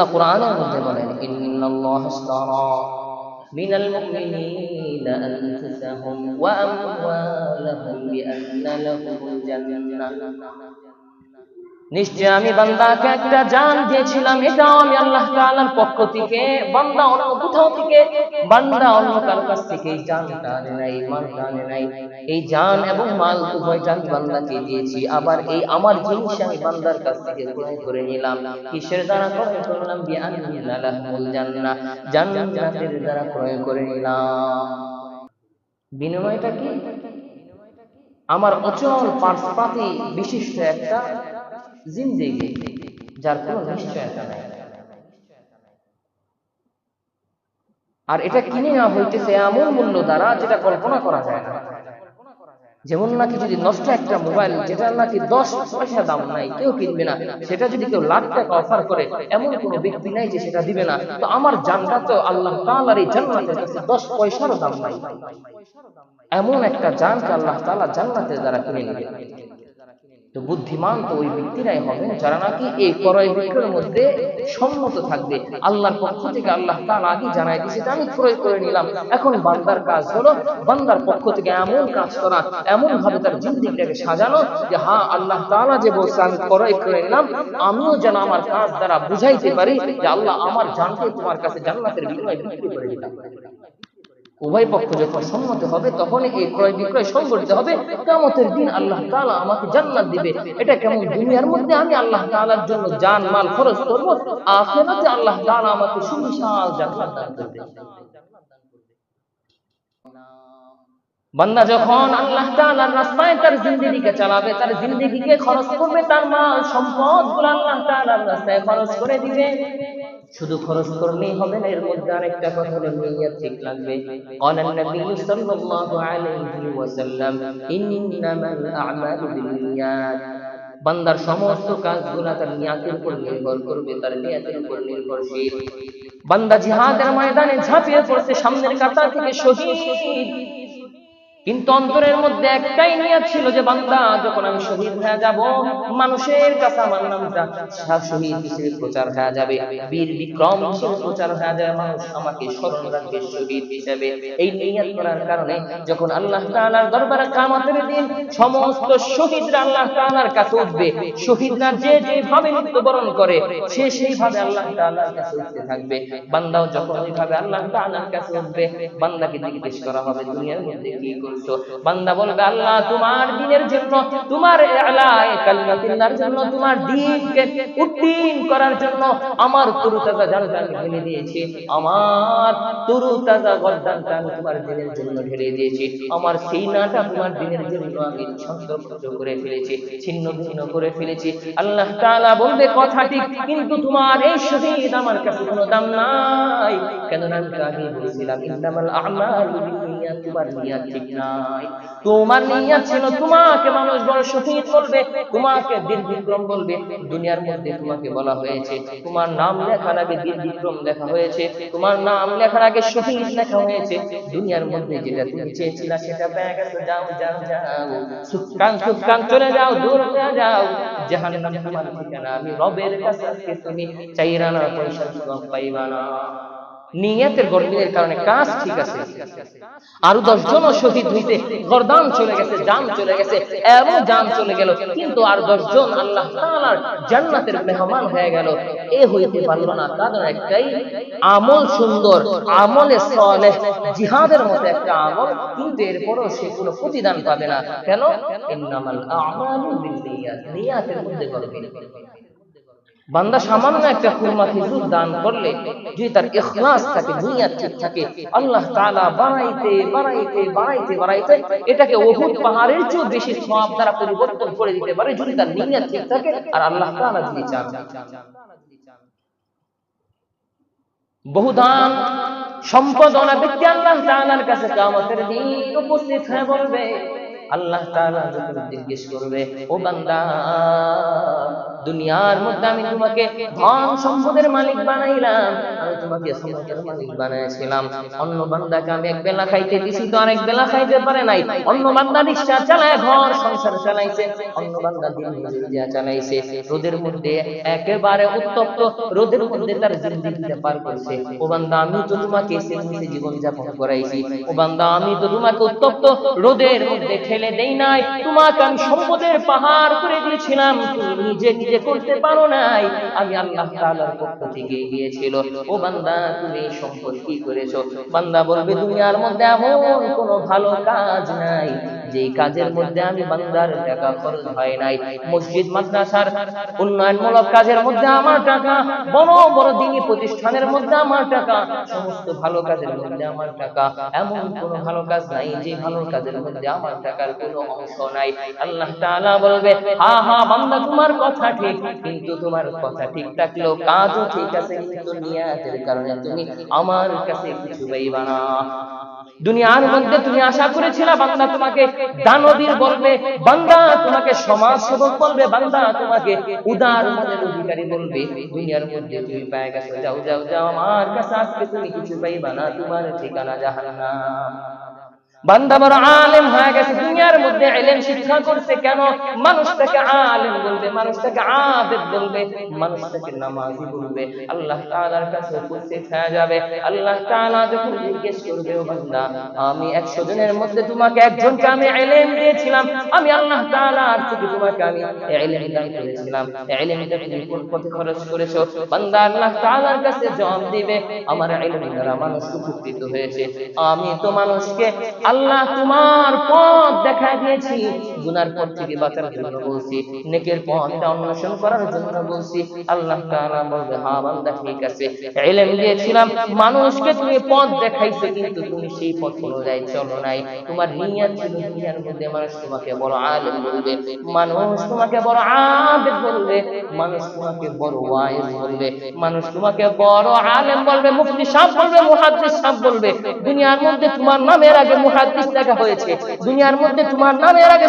আল্লাহ কোরআনের মধ্যে বলেন ইন্নাল্লাহ ইশতারা মিনাল মুমিনিনা আনফুসাহুম ওয়া আমওয়ালাহুম বিআন্না লাহুমুল জান্নাহ। নিশ্চয় আমি বান্দাকে একটা জান দিয়েছিলাম, এটাও আমি আল্লাহ পক্ষ থেকে, বান্দা অন্য কোথাও থেকে, বান্দা অন্য কারও কাছ থেকে এই নাই নাই। এই জান এবং মাল বান্দাকে দিয়েছি, আবার এই আমার জিনিস আমি বান্দার কাছ থেকে ক্রয় করে নিলাম। কিসের দ্বারা ক্রয় করলাম? বিআন্না লাহুমুল জান্নাহ। জান্নাতের দ্বারা ক্রয় করে নিলাম। বিনিময়টা কি? আমার অচল পার্সপাতি বিশিষ্ট একটা জিন্দেগি যার কোনো নিশ্চয়তা নাই। আর এটা কিনে নেওয়া হইতেছে এমন মূল্য দ্বারা যেটা কল্পনা করা যায় না। যেমন নাকি যদি নষ্ট একটা মোবাইল যেটা নাকি দশ পয়সা দাম নাই কেউ কিনবে না। সেটা যদি কেউ লাখ টাকা অফার করে এমন কোনো ব্যক্তি নাই যে সেটা দিবে না। তো আমার জানটা তো আল্লাহ তাআলার এই জান্নাতের কাছে দশ পয়সারও দাম নাই। এমন একটা জানকে আল্লাহ তাআলা জান্নাতের দ্বারা কিনে নেবে। তো বুদ্ধিমান তো ওই ব্যক্তিরাই হবেন যারা নাকি এই ক্রয় বিক্রয়ের মধ্যে সম্মত থাকবে। আল্লাহর পক্ষ থেকে আল্লাহ তাআলা আগে জানাই দিয়েছে আমি ক্রয় করে নিলাম। এখন বান্দার কাজ হলো বান্দার পক্ষ থেকে এমন কাজ করা এমন ভাবে তার জিন্দিগিটাকে সাজানো যে হ্যাঁ আল্লাহ তাআলা যে বলছে, আমি ক্রয় করে নিলাম, আমিও যেন আমার কাজ দ্বারা বুঝাইতে পারি যে, আল্লাহ আমার জানকে তোমার কাছে জান্নাতের বিনিময়ে বিক্রি করে দিলাম। উভয় পক্ষ যখন সম্মত হবে তখন এই ক্রয় বিক্রয় সংগঠিত হবে। কামতের দিন আল্লাহ তাআলা আমাকে জান্নাত দিবে। এটা কেমন? দুনিয়ার মধ্যে আমি আল্লাহ তাআলার জন্য জান, মাল খরচ করব, আখিরাতে আল্লাহ তাআলা আমাকে সুবিশাল জান্নাত দান করবে। বান্দা যখন আল্লাহ তাআলার রাস্তায় তার জিন্দেগিকে চালাবে, তার জিন্দেগিকে খরচ করবে, তার মাল সম্পদগুলো আল্লাহ তাআলার রাস্তায় খরচ করে দিবে। শুধু খরচ করলেই হবে না এর মধ্যে আরেকটা কথা হলো নিয়ত ঠিক লাগবে قال النبي صلى الله عليه وسلم انما الاعمال بالنيات বান্দার সমস্ত কাজগুলা তার নিয়াতের উপর নির্ভর করবে তার নিয়াতের উপর নির্ভরশীল বান্দা জিহাদের ময়দানে ঝাঁপিয়ে পড়ছে সামনের কাতার থেকে শহীদ কিন্তু অন্তরের মধ্যে একটাই নিয়ত ছিল যে বান্দা, যখন আমি শহীদ হয়ে যাব, মানুষের কাছে আমার নামটা শহীদ হিসেবে প্রচার হয়ে যাবে। বীর বিক্রম হিসেবে প্রচার হয়ে যাবে, মানুষ আমাকে স্মরণ রাখবে শহীদ হিসেবে। এই নিয়ত করার কারণে যখন আল্লাহ তাআলার দরবারে কিয়ামতের দিন সমস্ত শহীদরা আল্লাহ তাআলার কাছে উঠবে, শহীদরা যে যেভাবে মৃত্যুবরণ করে, সে সেইভাবে আল্লাহ তাআলার কাছে উঠতে থাকবে। বান্দাও যখন ওইভাবে আল্লাহ তাআলার কাছে উঠবে, বান্দাকে জিজ্ঞেস করা হবে, দুনিয়ার মধ্যে কি করছ বান্দা বলবে, আল্লাহ, তোমার দিনের জন্য, তোমার জন্য, তোমার দিনকে উত্তীর্ণ করার জন্য আমার ঢেলে দিয়েছি। আমার আমি তোমার দিনের জন্য ঢেলে দিয়েছি। আমার তোমার দিনের জন্য আমি করে ফেলেছি ছিন্ন ভিন্ন করে ফেলেছি। আল্লাহ তাআলা বলবে, কথা ঠিক, কিন্তু তোমার এই শহীদ আমার কাছে কোনো দাম নাই। কেন আমি তো আগে বলেছিলাম ইন্নামাল আমালু বিনিয়াত তোমার নিয়াত ঠিক নাই। তোমার নিয়াত ছিল তোমাকে মানুষ বড় শহীদ বলবে তোমাকে বীর বিক্রম বলবে। দুনিয়ার মধ্যে তোমাকে বলা হয়েছে তোমার নাম লেখার আগে বীর বিক্রম লেখা হয়েছে তোমার নাম লেখার আগে শহীদ লেখা হয়েছে। দুনিয়ার মধ্যে যেটা তুমি চেয়েছিলে সেটা পেয়ে গেছো যাও যাও যাও। সুকান সুকান চলে যাও দূর হয়ে যাও। জাহান্নাম তোমার ঠিকানা আমি রবের কাছে তুমি চাইরা না পয়সা পাইবা না। নিয়তের গর্বিনের কারণে কাজ ঠিক আছে। আরও দশ জন শহীদ হইতে গরদান চলে গেছে, জান চলে গেছে, এমন জান চলে গেল, কিন্তু আর দশ জন আল্লাহ তাআলার জান্নাতের মেহমান হয়ে গেল। এ হইতে পারল না, কারণ একটাই, আমল সুন্দর, আমলে সালেহ, জিহাদের মতো একটা আমল, কিন্তু এরপরও সে কোনো প্রতিদান পাবে না। কেন? ইন্নামাল আমালু বিন্নিয়াত নিয়াতের মধ্যে গর্বিন বান্দা সামান্য একটা কুরমা খেজুর দান করলে যদি তার ইখলাস থাকে, নিয়াত ঠিক থাকে, আল্লাহ তাআলা বাড়াইতে বাড়াইতে বাড়াইতে বাড়াইতে এটাকে উহুদ পাহাড়ের চেয়েও বেশি সওয়াব দ্বারা পরিবর্তন করে দিতে পারে যদি তার নিয়াত ঠিক থাকে আর আল্লাহ তাআলা যদি চান। বহুদান সম্পদ অনা ব্যক্তি আল্লাহ তাআলার কাছে কিয়ামতের দিন উপস্থিত হয়ে বলবে, আল্লাহ তাআলা যখন জিজ্ঞেস করবে, ও বান্দা দুনিয়ার মধ্যে আমি তোমাকে ধন সম্পদের মালিক বানাইলাম। আমি তোমাকে সম্পদের মালিক বানাইছিলাম অন্য বান্দাকে আমি এক বেলা খাইতে দিছি তো আরেক বেলা খাইতে পারে নাই। অন্য বান্দা রিক্সা চালায়, ঘর সংসার চালাইছে। অন্য বান্দা দিন মজুরিয়া চালাইছে। রোদের মধ্যে একেবারে উত্তপ্ত, রোদের মধ্যে তার জিন্দিগিটা পার করছে। ও বান্দা, আমি তো তোমাকে সেমনি জীবন যাপন করাইছি। ও বান্দা, আমি তো তোমাকে উত্তপ্ত, রোদের মধ্যে ঠেলে দেই নাই। তোমাকে আমি সম্পদের পাহাড় করে দিয়েছিলাম। তুমি নিজে নিজে করতে পারো নাই আমি আল্লাহ তাআলার পক্ষ থেকে গিয়েছিল, ও বান্দা, তুমি সম্পদ কি করেছ? বান্দা বলবে, দুনিয়ার মধ্যে এমন কোনো ভালো কাজ নাই যে কাজের মধ্যে আমি বান্দার টাকা খরচ হয় নাই। মসজিদ, মাদ্রাসার উন্নয়নমূলক কাজের মধ্যে আমার টাকা, বড় বড় দিনী প্রতিষ্ঠানের মধ্যে আমার টাকা, সমস্ত ভালো কাজের মধ্যে আমার টাকা। এমন কোনো ভালো কাজ নাই যে ভালো কাজের মধ্যে আমার টাকার কোনো অংশ নাই। আল্লাহ তাআলা বলবে, হা হা, বান্দা, তোমার কথা ঠিক, কিন্তু তোমার কথা ঠিক থাকলেও কাজও ঠিক আছে, কিন্তু নিয়াতের কারণে তুমি আমার কাছে কিছু পাইবা না। দুনিয়ার মধ্যে তুমি আশা করেছিলা, বান্দা তোমাকে দানবীর বলবে, বান্দা তোমাকে সমাজ সেবক বলবে, বান্দা তোমাকে উদার মনের অধিকারী বলবে। দুনিয়ার মধ্যে তুমি পায়ে গেছো, যাও যাও যাও, আমার কাছে আজকে তুমি কিছু পাইবা না, তোমার ঠিকানা জাহান্নাম। বান্দা বড় আলেম হয়ে গেছে, দুনিয়ার মধ্যে এলেম শিক্ষা করছে কেন? মানুষ আলেম বলবে মানুষ বলবে মানুষ বলবে। আল্লাহ কাছে উপস্থিত হয়ে যাবে। আল্লাহ যখন জিজ্ঞেস করবে, ও বান্দা, আমি একশো জনের মধ্যে তোমাকে একজনকে আমি এলেম দিয়েছিলাম। আমি আল্লাহ থেকে তোমাকে আমি এলেম কোন পথে খরচ করেছ? বান্দা আল্লাহ তাআলার কাছে জবাব দিবে, আমার এলেম দ্বারা মানুষ উপকৃত হয়েছে। আমি তো মানুষকে আল্লাহ তোমার পথ দেখা দিয়েছি। গুনার পথ থেকে বাঁচার জন্য বলছি, নেকের পথটা অন্বেষণ করার জন্য বলছি, আল্লাহ তাআলা বলবে হ্যাঁ বান্দা, ঠিক আছে। ইলম দিয়েছিলাম, মানুষকে তুমি পথ দেখাইছো, কিন্তু তুমি সেই পথ অনুযায়ী চলো নাই। তোমার নিয়ত ছিল দুনিয়ার মধ্যে, মানুষ তোমাকে বড় আলেম বলবে, মানুষ তোমাকে বড় আবেদ বলবে, মানুষ তোমাকে বড় ওয়াইজ বলবে, মানুষ তোমাকে বড় আলেম বলবে, মুফতি সাহেব বলবে, মুহাদ্দিস সাহেব বলবে, দুনিয়ার মধ্যে তোমার নামের আগে মুহাদ্দিস লেখা হয়েছে, দুনিয়ার মধ্যে তোমার নামের আগে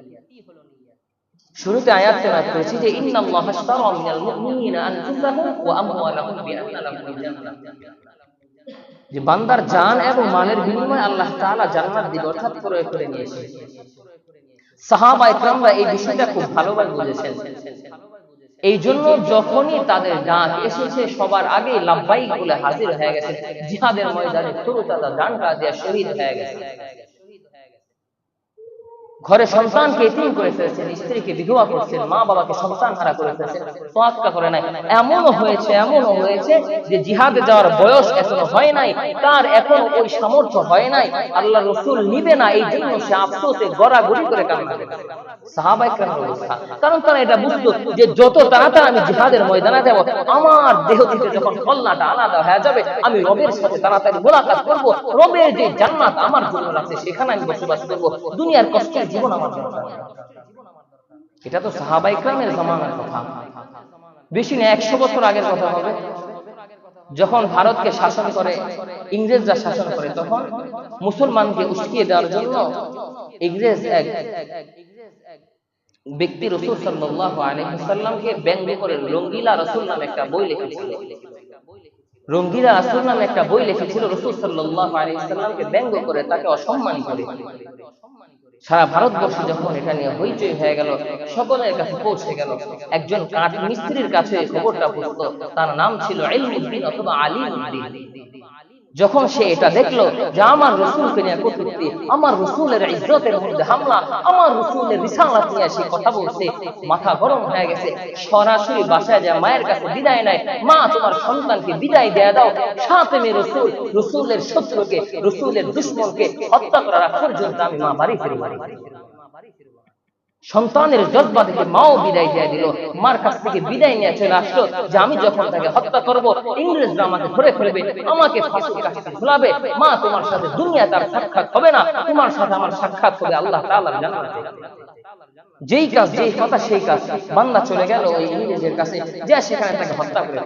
শুরুতে আয়াত তেলাওয়াত করেছি যে যে, বান্দার জান এবং মালের বিনিময়ে আল্লাহ তাআলা জান্নাত দিবে অর্থাৎ ক্রয় করে নিয়ে এসে সাহাবা ইকরামরা এই বিষয়টা খুব ভালোভাবে বুঝেছেন। এই জন্য যখনই তাদের ডাক এসেছে, সবার আগে লাভবাই বলে হাজির হয়ে গেছে। জিহাদের ময়দানে তরুতাজা ডানটা দিয়ে শহীদ হয়ে গেছে। ঘরে সন্তানকে এতিম করে ফেলেছেন স্ত্রীকে বিধবা করছেন, মা বাবাকে সন্তান হারা করে ফেলেছেন, তোয়াক্কা করে নাই। এমনও হয়েছে এমনও হয়েছে যে জিহাদে যাওয়ার বয়স এখনও হয় নাই, তার এখন ওই সামর্থ্য হয় নাই আল্লাহ রসুল নিবে না, এই জন্য সে আফসোসে করে কান্না করে। সাহাবাই কেন অবস্থা। কারণ তারা এটা বুঝতো যে যত তাড়াতাড়ি আমি জিহাদের ময়দানে যাব, আমার দেহ থেকে যখন কল্লাটা আলাদা হয়ে যাবে, আমি রবের সাথে তাড়াতাড়ি মোলাকাত করব, রবের যে জান্নাত আমার জন্য আছে সেখানে আমি বসবাস করব। দুনিয়ার কষ্টের জীবন আমার জন্য এটা তো সাহাবাই ক্রামের জমানার কথা। বেশি না একশো বছর আগের কথা হবে। যখন ভারতকে শাসন করে ইংরেজরা শাসন করে তখন মুসলমানকে উস্কিয়ে দেওয়ার জন্য ইংরেজ এক ব্যক্তি রসুল সাল্লাহ আলহিসাল্লামকে ব্যঙ্গ করে রঙ্গিলা রসুল নামে একটা বই লিখেছিল। রঙ্গিলা রসুল নামে একটা বই লিখেছিল রসুল সাল্লাহ আলহিসাল্লামকে ব্যঙ্গ করে তাকে অসম্মান করে। সারা ভারতবর্ষ যখন এটা নিয়ে হইচই হয়ে গেল, সকলের কাছে পৌঁছে গেল। একজন কাঠ মিস্ত্রির কাছে খবরটা পৌঁছত তার নাম ছিল অথবা আলিমুদ্দিন। যখন সে এটা দেখল যে আমার রসুলকে নিয়ে কটূক্তি আমার রসুলের ইজ্জতের মধ্যে হামলা আমার রসুলের রিসালাত নিয়ে সে কথা বলছে মাথা গরম হয়ে গেছে সরাসরি বাসায় যা মায়ের কাছে বিদায় নেয় মা তোমার সন্তানকে বিদায় দেয়া দাও সাথে মে রসুল রসুলের শত্রুকে রসুলের দুশ্মনকে হত্যা করার পর্যন্ত আমি মা বাড়ি ফিরে বাড়ি সন্তানের জজ্বা থেকে মাও বিদায় দিয়ে দিল। মার কাছ থেকে বিদায় নিয়ে চলে আসলো যে আমি যখন তাকে হত্যা করব, ইংরেজরা আমাকে ধরে ফেলবে, আমাকে ফাঁসির কাছে ঝুলাবে মা, তোমার সাথে দুনিয়া তার সাক্ষাৎ হবে না, তোমার সাথে আমার সাক্ষাৎ হবে আল্লাহ তাআলার জান্নাতে। যেই কাজ, যেই কথা, সেই কাজ। বান্দা চলে গেল ওই ইংরেজের কাছে, যে সেখানে তাকে হত্যা করে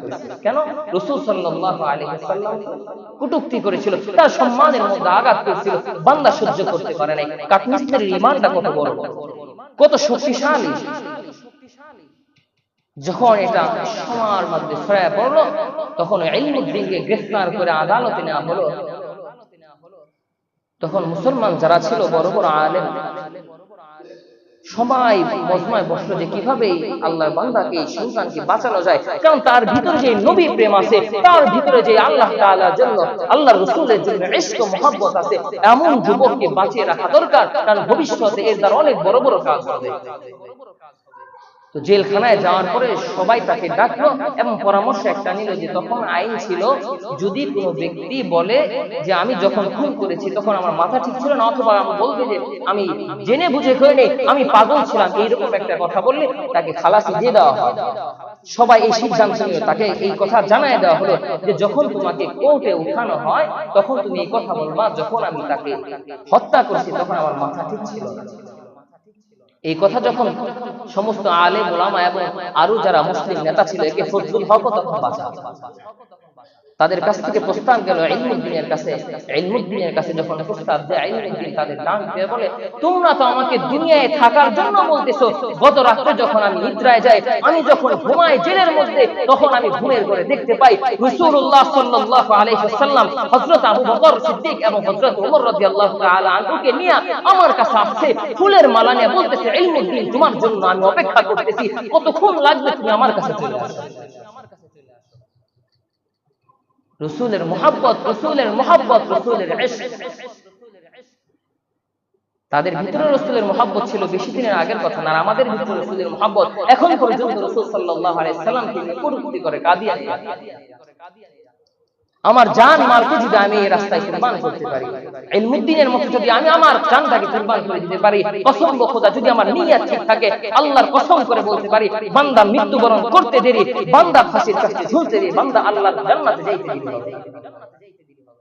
কেন? রসুল সাল্লাল্লাহু আলাইহি ওয়াসাল্লাম কটূক্তি করেছিল, তার সম্মানের মধ্যে আঘাত করেছিল। বান্দা সহ্য করতে পারে নাই। কাঠমিস্ত্রির ইমানটা কত বড়? কত শক্তিশালী। যখন এটা সমার মধ্যে ছড়ায় পড়ল, তখন ইলমুদ্দিনকে গ্রেফতার করে আদালতে নেওয়া হলো। তখন মুসলমান যারা ছিল, বড় বড় আলেম সবাই মজমায় বসল যে কীভাবে আল্লাহর বান্দাকে এই সন্তানকে বাঁচানো যায়। কারণ তার ভিতরে যে নবী প্রেম আছে, তার ভিতরে যে আল্লাহ তাআলার জন্য আল্লাহ রসুলের জন্য ইশক, মহব্বত আছে, এমন যুবককে বাঁচিয়ে রাখা দরকার। কারণ ভবিষ্যতে এর দ্বারা অনেক বড় বড় কাজ হবে। তো জেলখানায় যাওয়ার পরে সবাই তাকে ডাকলো এবং পরামর্শ একটা নিল যে তখন আইন ছিল, যদি কোনো ব্যক্তি বলে যে আমি যখন খুন করেছি তখন আমার মাথা ঠিক ছিল না, অথবা আমি বলবে যে আমি জেনে বুঝে করিনি আমি পাগল ছিলাম, এইরকম একটা কথা বললে তাকে খালাসি দিয়ে দেওয়া হয়। সবাই এই সিদ্ধান্ত নিল। তাকে এই কথা জানায় দেওয়া হলো যে যখন তোমাকে কোর্টে উঠানো হয়, তখন তুমি এই কথা বলবা, যখন আমি তাকে হত্যা করেছি, তখন আমার মাথা ঠিক ছিল না। এই কথা যখন সমস্ত আলে মোলামা এবং আরও যারা মুসলিম নেতা ছিল, একে ফজলুল হক তখন বাঁচা তাদের কাছ থেকে প্রস্তাব গেল ইলমুদ্দিনের কাছে। ইলমুদ্দিনের কাছে যখন প্রস্তাব দেয় ইলমুদ্দিন তাদের ডান দিয়ে বলে তোমরা তো আমাকে দুনিয়ায় থাকার জন্য বলতেছো গত রাত্রে যখন আমি নিদ্রায় যাই আমি যখন ঘুমাই জেলের মধ্যে তখন আমি ঘুমের ঘরে দেখতে পাই রাসূলুল্লাহ সাল্লাল্লাহু আলাইহি ওয়াসাল্লাম হযরত আবু বকর সিদ্দিক এবং হযরত ওমর রাদিয়াল্লাহু তাআলা আনহুকে নিয়ে আমার কাছে আসছে ফুলের মালা নিয়ে বলতেছে ইলমুদ্দিন তোমার জন্য আমি অপেক্ষা করতেছি কতক্ষণ লাগবে তুমি আমার কাছে চলে আসো রসুলের মোহাব্বত রসুলের মোহাব্বত, রসুলের তাদের ভিতরে রসুলের মোহাব্বত ছিল বেশি দিনের আগের কথা, না আমাদের ভিতরে রসুলের মোহাব্বত। এখন পর্যন্ত রসুল সাল্লাহ আলাইসাল্লামকে কটুক্তি করে কাদিয়া আমার জান মালকে যদি আমি এই রাস্তায় কুরবান করতে পারি ইলমুদ্দিনের মতো যদি আমি আমার জানটাকে কুরবান করে দিতে পারি কসম খোদা, যদি আমার নিয়ত ঠিক থাকে, আল্লাহর কসম করে বলতে পারি, বান্দা মৃত্যুবরণ করতে দেরি, বান্দা ফাঁসির কাছে ঝুলতে দেরি, বান্দা আল্লাহর জান্নাতে যাইতে দেরি।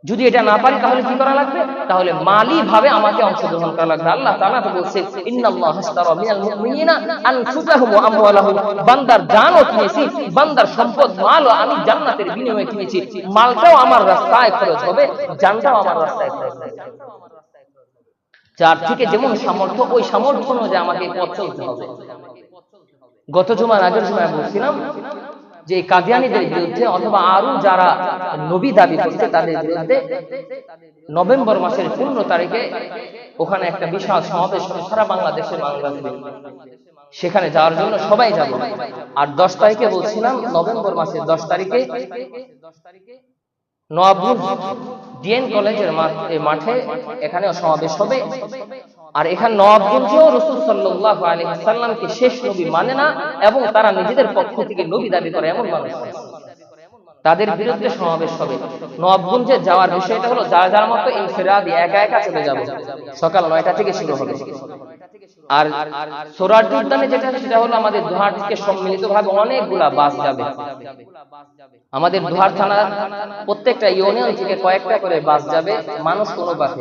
যদি এটা না পারি, তাহলে কি করা লাগবে? তাহলে মালি ভাবে আমাকে অংশগ্রহণ করা লাগবে। আল্লাহ তাআলা তো বলছে বান্দার জানও কিনেছি, বান্দার সম্পদ, মালও আমি জান্নাতের বিনিময়ে কিনেছি। মালটাও আমার রাস্তায় খরচ হবে, জানটাও আমার রাস্তায় খরচ হবে। যার থেকে যেমন সামর্থ্য, ওই সামর্থ্য অনুযায়ী আমাকে পথ চলতে হবে। গত জুমার আগের সময় বলছিলাম যে কাদিয়ানিদের বিরুদ্ধে অথবা আরও যারা নবী দাবি করছে তাদের বিরুদ্ধে নভেম্বর মাসের পনেরো তারিখে ওখানে একটা বিশাল সমাবেশ হবে সারা বাংলাদেশের বাংলাদেশ সেখানে যাওয়ার জন্য সবাই যাব। আর দশ তারিখে বলছিলাম নভেম্বর মাসের দশ তারিখে ডিএন কলেজের মাঠে এখানে সমাবেশ হবে। আর এখানে রসুল সাল্লাহ শেষ নবী মানে না এবং তারা নিজেদের পক্ষ থেকে নবী দাবি করে এমন মানুষ। তাদের বিরুদ্ধে সমাবেশ হবে। নবাবগঞ্জে যাওয়ার বিষয়টা হলো, যার যার মতো একা একা চলে যাবে। সকাল নয়টা থেকে শুরু হবে। আর সোরাট যোগদানে যেটা সেটা হলো আমাদের দুহার থেকে সম্মিলিত ভাবে অনেকগুলা বাস যাবে। আমাদের দুহার থানার প্রত্যেকটা ইউনিয়ন থেকে কয়েকটা করে বাস যাবে মানুষ কোনো বাসে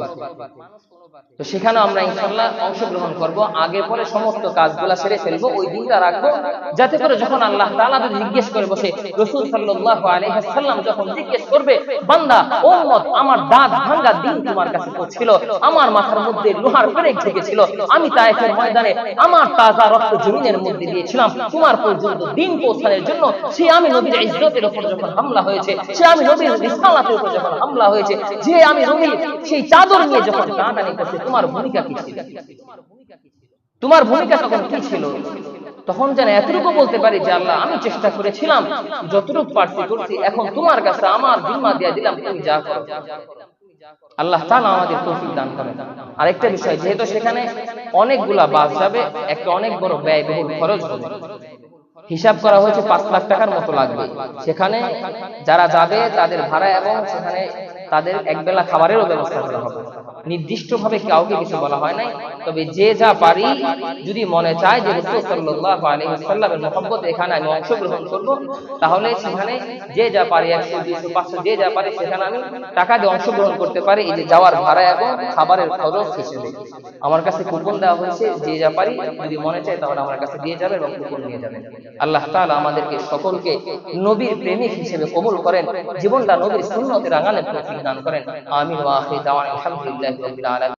তো সেখানে আমরা ইনশাল্লাহ অংশগ্রহণ করব। আগে পরে সমস্ত কাজগুলা সেরে ফেলব, ওই দিনটা রাখব। যাতে করে যখন আল্লাহ তাআলা জিজ্ঞেস করে বসে, রাসূল সাল্লাম যখন জিজ্ঞেস করবে, বান্দা, উম্মত, আমার দাঁত ভাঙা দিন তোমার কাছে পৌঁছিল, আমার মাথার মধ্যে লোহার পেরেক ঢেকেছিল, আমি তায়েফের ময়দানে আমার তাজা রক্ত জমিনের মধ্যে দিয়েছিলাম, তোমার পর্যন্ত দিন পৌঁছানোর জন্য সে আমি নবীর ইজ্জতের উপর যখন হামলা হয়েছে, সে আমি নবীর রিসালাতের উপর যখন হামলা হয়েছে, যে আমি নবীর সেই চাদর নিয়ে যখন টানাটানি করছে তোমার ভূমিকা কি ছিল? তোমার ভূমিকা তখন কি ছিল? তখন যেন এতটুকু বলতে পারি যে আল্লাহ, আমি চেষ্টা করেছিলাম, যতটুকু পারছি করছি, এখন তোমার কাছে আমার জিম্মা দিয়ে দিলাম, তুমি যা করো। আল্লাহ তাআলা আমাদের তৌফিক দান করেন। আরেকটা বিষয়, যেহেতু সেখানে অনেকগুলা বাস যাবে, একটা অনেক বড় ব্যয়বহুল খরচ হবে। হিসাব করা হয়েছে পাঁচ লাখ টাকার মতো লাগবে। সেখানে যারা যাবে, তাদের ভাড়া এবং সেখানে তাদের একবেলা খাবারেরও ব্যবস্থা করা হবে। নির্দিষ্টভাবে কাউকে কিছু বলা হয় নাই। তবে যে যা পারি, যদি মনে চায় যে সাল্লাল্লাহু আলাইহি এখানে আমি অংশগ্রহণ করব, তাহলে সেখানে যে যা পারি একশো, দুইশো, পাঁচশো, যে যা পারি সেখানে আমি টাকা দিয়ে অংশগ্রহণ করতে পারি। এই যে যাওয়ার ভাড়া এবং খাবারের খরচ হিসেবে। আমার কাছে কুপন দেওয়া হয়েছে, যে যা পারি, যদি মনে চায় তাহলে আমার কাছে দিয়ে যাবে এবং কুপন নিয়ে যাবে। আল্লাহ তাআলা আমাদেরকে সকলকে নবীর প্রেমিক হিসেবে কবুল করেন। জীবনটা নবীর সুন্নতের আঙালে তৌফিক দান করেন। আমিন ওয়া আলহামদুলিল্লাহি अलहमदिल्ला